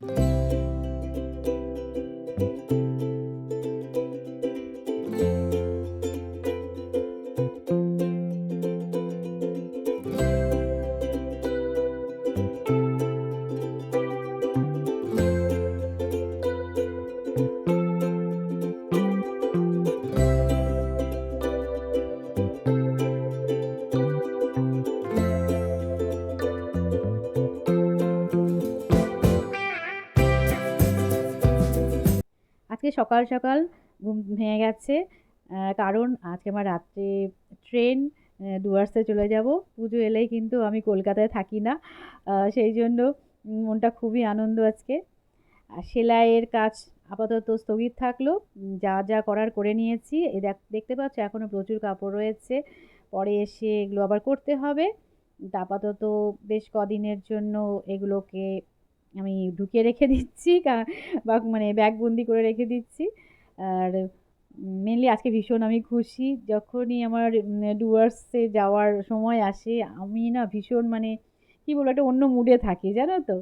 আজকে সকাল সকাল ঘুম ভেঙে গেছে। কারণ আজকে আমার রাত্রে ট্রেন ডুয়ার্সে চলে যাব। পুজো এলেই কিন্তু আমি কলকাতায় থাকি না। সেই জন্য মনটা খুবই আনন্দ আজকে। আর সেলাইয়ের কাজ আপাতত স্থগিত থাকল। যা যা করার করে নিয়েছি। এ দেখ, দেখতে পাচ্ছ এখনও প্রচুর কাপড় রয়েছে। পরে এসে এগুলো আবার করতে হবে। আপাতত বেশ কদিনের জন্য এগুলোকে আমি ঢুকিয়ে রেখে দিচ্ছি বা মানে ব্যাগবন্দি করে রেখে দিচ্ছি। আর মেনলি আজকে ভীষণ আমি খুশি। যখনই আমার ডুয়ার্সে যাওয়ার সময় আসে, আমি না ভীষণ মানে কী বলব, একটা অন্য মুডে থাকি, জানো তো?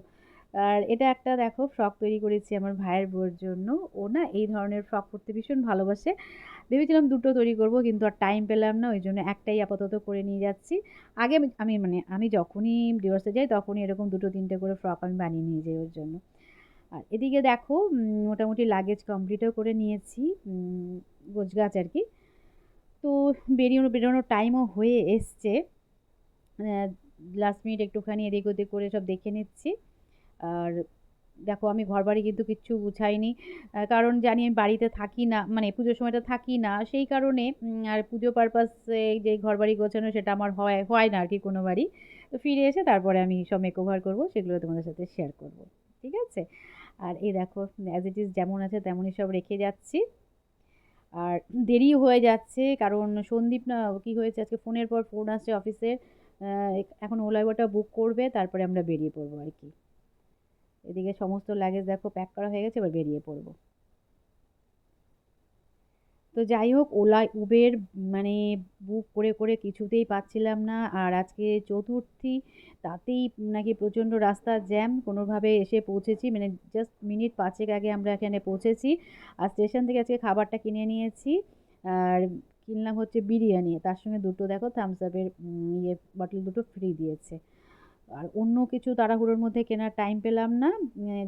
আর এটা একটা দেখো ফ্রক তৈরি করেছি আমার ভাইয়ের বউয়ের জন্য। ও না এই ধরনের ফ্রক পরতে ভীষণ ভালোবাসে। ভেবেছিলাম দুটো তৈরি করব কিন্তু আর টাইম পেলাম না, ওই জন্য একটাই আপাতত করে নিয়ে যাচ্ছি। আগে আমি মানে আমি যখনই ডিভোর্সে যাই তখনই এরকম দুটো তিনটে করে ফ্রক আমি বানিয়ে নিয়ে যাই ওর জন্য। আর এদিকে দেখো মোটামুটি লাগেজ কমপ্লিটও করে নিয়েছি গোছগাছ আর কি। তো বেরিয়ে, বেরোনোর টাইমও হয়ে এসছে। লাস্ট মিনিট একটুখানি এদিক ওদিক করে সব দেখে নিচ্ছি। আর দেখো আমি ঘর বাড়ি কিন্তু কিচ্ছু গুছাইনি কারণ জানি আমি বাড়িতে থাকি না মানে পুজোর সময়টা থাকি না, সেই কারণে আর পুজো পারপাসে যে ঘর বাড়ি গোছানো সেটা আমার হয় হয় না আর কি কোনো বাড়ি। তো ফিরে এসে তারপরে আমি সব মেকওভার করব, সেগুলো তোমাদের সাথে শেয়ার করব, ঠিক আছে? আর এই দেখো অ্যাজ ইট ইজ যেমন আছে তেমনই সব রেখে যাচ্ছি। আর দেরি হয়ে যাচ্ছে, কারণ সন্দীপ না কি হয়েছে আজকে ফোনের পর ফোন আসছে অফিসের এখন ওলা বুক করবে, তারপরে আমরা বেরিয়ে পড়ব আর কি এদিকে সমস্ত লাগেজ দেখো প্যাক করা হয়ে গেছে, এবার বেরিয়ে পড়ব। তো যাই হোক, ওলা, উবের মানে বুক করে করে কিছুতেই পাচ্ছিলাম না। আর আজকে চতুর্থী, তাতেই নাকি প্রচণ্ড রাস্তা জ্যাম কোনোভাবে এসে পৌঁছেছি। মানে জাস্ট মিনিট পাঁচেক আগে আমরা এখানে পৌঁছেছি। আর স্টেশন থেকে আজকে খাবারটা কিনে নিয়েছি। আর কিনলাম হচ্ছে বিরিয়ানি। তার সঙ্গে দুটো, দেখো থামস আপের ইয়ে বটল দুটো ফ্রি দিয়েছে। আর অন্য কিছু তাড়াহুড়োর মধ্যে কেনার টাইম পেলাম না।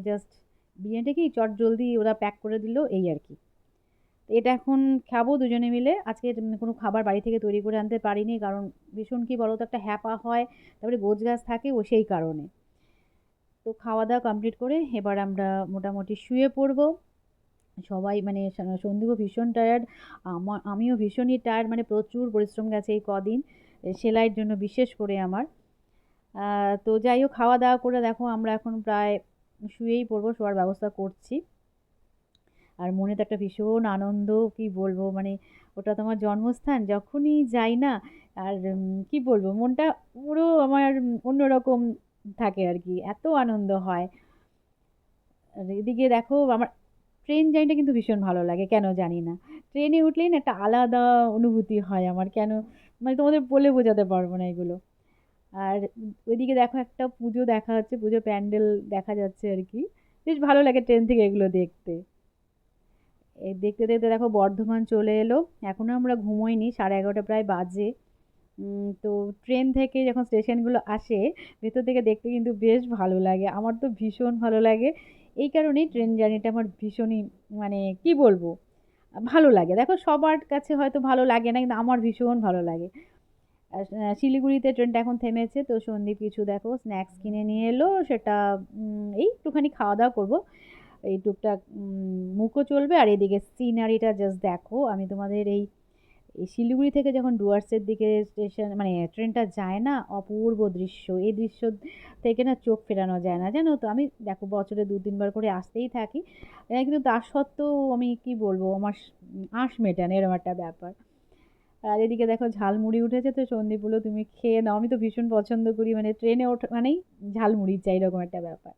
জাস্ট বিরিয়ানিটা কি চট জলদি ওরা প্যাক করে দিল, এই আর কি। এটা এখন খাব দুজনে মিলে। আজকে কোনো খাবার বাড়ি থেকে তৈরি করে আনতে পারিনি, কারণ ভীষণ কি বলো তো একটা হ্যাপা হয়, তারপরে গোছ গাছ থাকে ও সেই কারণে। তো খাওয়া দাওয়া কমপ্লিট করে এবার আমরা মোটামুটি শুয়ে পড়ব। সবাই মানে সন্দীপও ভীষণ টায়ার্ড আমার আমিও ভীষণই টায়ার্ড মানে প্রচুর পরিশ্রম গেছে এই কদিন। সেলাইয়ের জন্য বিশেষ করে আমার। তো যাই হোক খাওয়া দাওয়া করে দেখো, আমরা এখন প্রায় শুয়েই পড়ব, শোয়ার ব্যবস্থা করছি। আর মনে তো একটা ভীষণ আনন্দ, কি বলব মানে ওটা তো আমার জন্মস্থান, যখনই যাই না, আর কি বলব, মনটা পুরো আমার অন্যরকম থাকে আর কি, এত আনন্দ হয়। আর এদিকে দেখো, আমার ট্রেন জার্নিটা কিন্তু ভীষণ ভালো লাগে, কেন জানি না। ট্রেনে উঠলেই না একটা আলাদা অনুভূতি হয় আমার, কেন মানে তোমাদের বলে বোঝাতে পারব না এগুলো। আর ওইদিকে দেখো একটা পুজো দেখা হচ্ছে পুজো প্যান্ডেল দেখা যাচ্ছে আর কি। বেশ ভালো লাগে ট্রেন থেকে এগুলো দেখতে। দেখতে দেখতে দেখো বর্ধমান চলে এলো। এখনও আমরা ঘুমোইনি, সাড়ে এগারোটা প্রায় বাজে। তো ট্রেন থেকে যখন স্টেশনগুলো আসে, ভেতর থেকে দেখতে কিন্তু বেশ ভালো লাগে। আমার তো ভীষণ ভালো লাগে। এই কারণেই ট্রেন জার্নিটা আমার ভীষণই মানে কি বলব, ভালো লাগে। দেখো সবার কাছে হয়তো ভালো লাগে না, কিন্তু আমার ভীষণ ভালো লাগে। শিলিগুড়িতে ট্রেনটা এখন থেমেছে। তো সন্দীপ কিছু দেখো স্ন্যাক্স কিনে নিয়ে এলো, সেটা এই একটুখানি খাওয়া দাওয়া করব। এই টুকটাক মুখও চলবে। আর এদিকে সিনারিটা জাস্ট দেখো। আমি তোমাদের এই শিলিগুড়ি থেকে যখন ডুয়ার্সের দিকে স্টেশন মানে ট্রেনটা যায় না, অপূর্ব দৃশ্য। এই দৃশ্য থেকে না চোখ ফেরানো যায় না, জানো তো? আমি দেখো, বছরে দু, তিনবার করে আসতেই থাকি। কিন্তু তার সত্ত্বেও আমি কি বলব, আমার আঁশ মেটানো এরকম একটা ব্যাপার। আর এদিকে দেখো ঝালমুড়ি উঠেছে তো সন্দীপ বলল, তুমি খেয়ে নাও, আমি তো ভীষণ পছন্দ করি। মানে ট্রেনে ওঠা, মানেই ঝালমুড়ি চাই এরকম একটা ব্যাপার।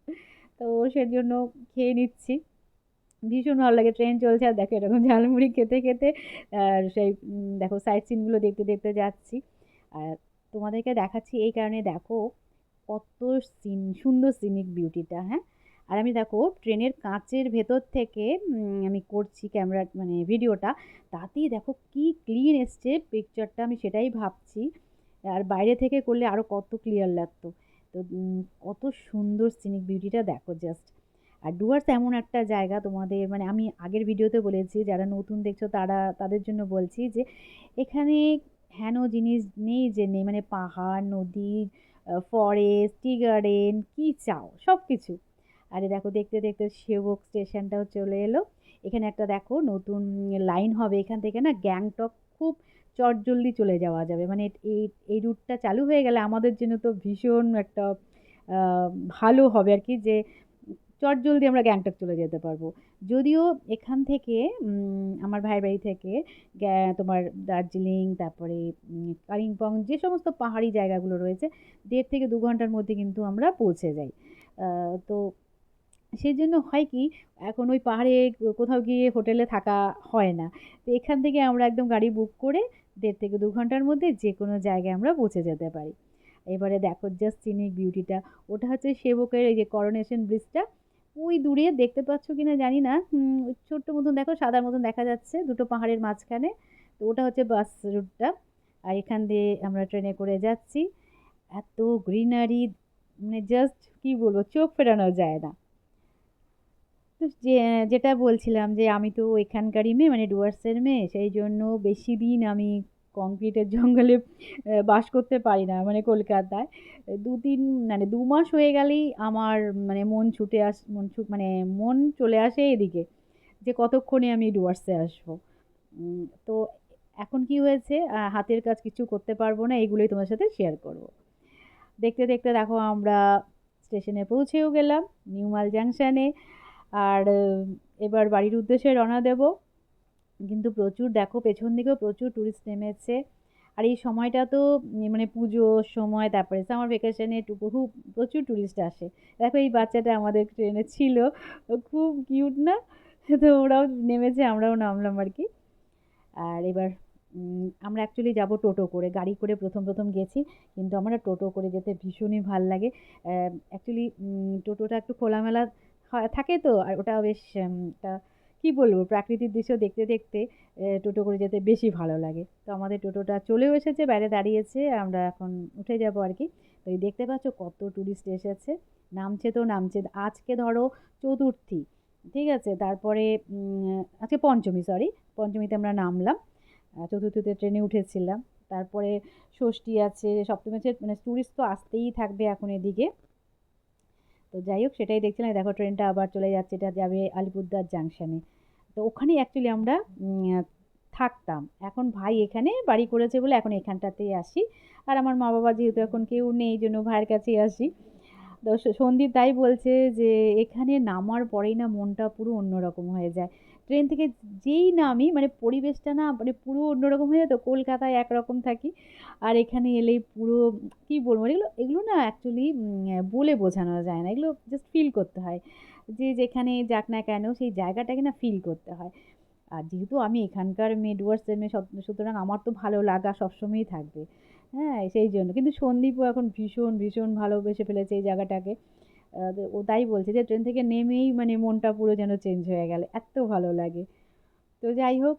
তো সেজন্য খেয়ে নিচ্ছি। ভীষণ ভালো লাগে, ট্রেন চলছে, আর দেখো এরকম ঝালমুড়ি খেতে খেতে, আর সেই দেখো সাইট সিনগুলো দেখতে দেখতে যাচ্ছি। আর তোমাদেরকে দেখাচ্ছি এই কারণে দেখো কত সিন সুন্দর সিনিক বিউটিটা হ্যাঁ? আর আমি দেখো ট্রেনের কাঁচের ভেতর থেকে আমি করছি ক্যামেরা মানে ভিডিওটা, তাতেই দেখো কি ক্লিন এসছে পিকচারটা আমি সেটাই ভাবছি। আর বাইরে থেকে করলে আরও কত ক্লিয়ার লাগতো। তো কত সুন্দর সিনিক বিউটিটা দেখো জাস্ট আর ডুয়ার্স এমন একটা জায়গা তোমাদের মানে আমি আগের ভিডিওতে বলেছি, যারা নতুন দেখছ তারা, তাদের জন্য বলছি যে, এখানে হেন জিনিস নেই যে নেই মানে পাহাড়, নদী ফরেস্ট টি গার্ডেন কী চাও সব কিছু আরে দেখো, দেখতে দেখতে সেবক স্টেশনটাও চলে এলো। এখানে একটা দেখো, নতুন লাইন হবে এখান থেকে না, গ্যাংটক খুব চটজলদি চলে যাওয়া যাবে। মানে এই এই রুটটা চালু হয়ে গেলে আমাদের জন্য তো ভীষণ একটা ভালো হবে আর কি যে চটজলদি আমরা গ্যাংটক চলে যেতে পারব। যদিও এখান থেকে আমার ভাইয়ের বাড়ি থেকে তোমার দার্জিলিং, তারপরে কালিম্পং, যে সমস্ত পাহাড়ি জায়গাগুলো রয়েছে, দেড় থেকে দু ঘণ্টার মধ্যে কিন্তু আমরা পৌঁছে যাই। তো সেই জন্য হয় কি, এখন ওই পাহাড়ে কোথাও গিয়ে হোটেলে থাকা হয় না। তো এখান থেকে আমরা একদম গাড়ি বুক করে দেড় থেকে দু ঘণ্টার মধ্যে যে কোনো জায়গায় আমরা পৌঁছে যেতে পারি। এবারে দেখো জাস্ট সিনিক বিউটিটা ওটা হচ্ছে সেবকের এই যে করোনেশন ব্রিজটা ওই দূরে দেখতে পাচ্ছ কি না। জানি না ছোট্ট মতন দেখো, সাদার মতন দেখা যাচ্ছে দুটো পাহাড়ের মাঝখানে। তো ওটা হচ্ছে বাস রুটটা আর এখান দিয়ে আমরা ট্রেনে করে যাচ্ছি। এত গ্রিনারি মানে জাস্ট কী বলব, চোখ ফেরানো যায় না। তো যে, যেটা বলছিলাম যে, আমি তো এখানকারই মেয়ে মানে ডুয়ার্সের মেয়ে, সেই জন্য বেশি দিন আমি কংক্রিটের জঙ্গলে বাস করতে পারি না মানে কলকাতায়। দু তিন মানে দু মাস হয়ে গেলেই আমার মানে মন ছুটে আস, মন ছুট মানে মন চলে আসে এদিকে, যে কতক্ষণে আমি ডুয়ার্সে আসব। তো এখন কি হয়েছে হাতের কাজ কিছু করতে পারব না, এগুলোই তোমার সাথে শেয়ার করব। দেখতে দেখতে দেখো, আমরা স্টেশনে পৌঁছেও গেলাম নিউমাল জাংশনে আর এবার বাড়ির উদ্দেশ্যে রওনা দেব। কিন্তু প্রচুর, দেখো পেছন দিকেও প্রচুর ট্যুরিস্ট নেমেছে। আর এই সময়টা তো মানে পুজোর সময়, তারপরে সামার ভ্যাকেশনে বহু প্রচুর ট্যুরিস্ট আসে। দেখো এই বাচ্চাটা আমাদের ট্রেনে ছিল। খুব কিউট না? তো ওরাও নেমেছে, আমরাও নামলাম আর কি। আর এবার আমরা অ্যাকচুয়ালি যাব টোটো করে, গাড়ি করে প্রথম প্রথম গেছি। কিন্তু আমরা টোটো করে যেতে ভীষণই ভালো লাগে। অ্যাকচুয়ালি টোটোটা একটু খোলামেলা থাকে তো? আর ওটা বেশ একটা কী বলব? প্রাকৃতিক দৃশ্য দেখতে দেখতে টোটো করে যেতে বেশি ভালো লাগে। তো আমাদের টোটোটা চলেও এসেছে, বাইরে দাঁড়িয়েছে, আমরা এখন উঠে যাব আর কি। তো দেখতে পাচ্ছ কত ট্যুরিস্ট এসেছে। নামছে তো নামছে। আজকে ধরো চতুর্থী, ঠিক আছে? তারপরে আজকে পঞ্চমী সরি পঞ্চমীতে আমরা নামলাম। চতুর্থীতে ট্রেনে উঠেছিলাম। তারপরে ষষ্ঠী আছে, সপ্তমী আছে মানে ট্যুরিস্ট তো আসতেই থাকবে এখন এদিকে। তো যাই হোক, সেটাই দেখছিলাম। দেখো, ট্রেনটা আবার চলে যাচ্ছে, এটা যাবে আলিপুরদুয়ার জাংশনে। তো ওখানেই অ্যাকচুয়ালি আমরা থাকতাম। এখন ভাই এখানে বাড়ি করেছে বলে এখন এখানটাতেই আসি। আর আমার মা বাবা যেহেতু এখন কেউ নেই জন্য ভাইয়ের কাছেই আসি। তো সন্দীপ তাই বলছে যে, এখানে নামার পরেই না মনটা পুরো অন্যরকম হয়ে যায়। ট্রেন থেকে যেই নামি মানে পরিবেশটা না মানে পুরো অন্যরকম হয়ে যায় তো কলকাতায় একরকম থাকি। আর এখানে এলেই পুরো, কী বলব, এগুলো এগুলো না অ্যাকচুয়ালি বলে বোঝানো যায় না। এগুলো জাস্ট ফিল করতে হয়। যে যেখানে যাক না কেন, সেই জায়গাটাকে না ফিল করতে হয়। আর যেহেতু আমি এখানকার মেয়ে ডুয়ার্সের মেয়ে সত- সুতরাং আমার তো ভালো লাগা সবসময়ই থাকবে। হ্যাঁ সেই জন্য। কিন্তু সন্দীপও এখন ভীষণ ভীষণ ভালোবেসে ফেলেছে এই জায়গাটাকে। ও তাই বলছে যে ট্রেন থেকে নেমেই মানে মনটা পুরো যেন চেঞ্জ হয়ে গেল, এত ভালো লাগে। তো যাই হোক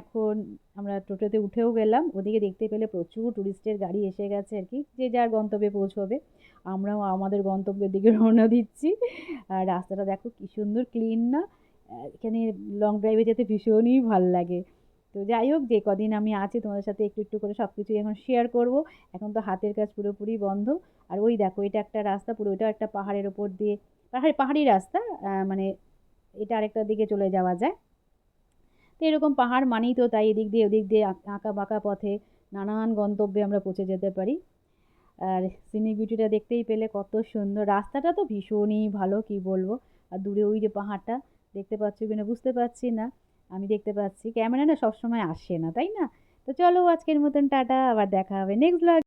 এখন আমরা টোটোতে উঠেও গেলাম, ওদিকে দেখতে পেলে প্রচুর টুরিস্টের গাড়ি এসে গেছে আর কি, যে যার গন্তব্যে পৌঁছবে। আমরাও আমাদের গন্তব্যের দিকে রওনা দিচ্ছি। আর রাস্তাটা দেখো কি সুন্দর ক্লিন না এখানে লং ড্রাইভে যেতে ভীষণই ভালো লাগে। তো যাই হোক, যে কদিন আমি আছি তোমাদের সাথে একটু একটু করে সব কিছুই এখন শেয়ার করব। এখন তো হাতের কাজ পুরোপুরি বন্ধ। আর ওই দেখো, এটা একটা রাস্তা পুরো এটা একটা পাহাড়ের ওপর দিয়ে, পাহাড়ি পাহাড়ি রাস্তা মানে এটা আরেকটা দিকে চলে যাওয়া যায়। তো এরকম পাহাড় মানেই তো তাই, এদিক দিয়ে ওদিক দিয়ে আঁকা বাঁকা পথে নানান গন্তব্যে আমরা পৌঁছে যেতে পারি। আর সিনিক বিউটিটা দেখতেই পেলে কত সুন্দর, রাস্তাটা তো ভীষণই ভালো, কি বলব? আর দূরে ওই যে পাহাড়টা, দেখতে পাচ্ছ কিনা বুঝতে পারছি না, আমি দেখতে পাচ্ছি ক্যামেরা না সবসময় আসে না, তাই না? তো চলো আজকের মতন টাটা, আবার দেখা হবে নেক্সট ব্লগ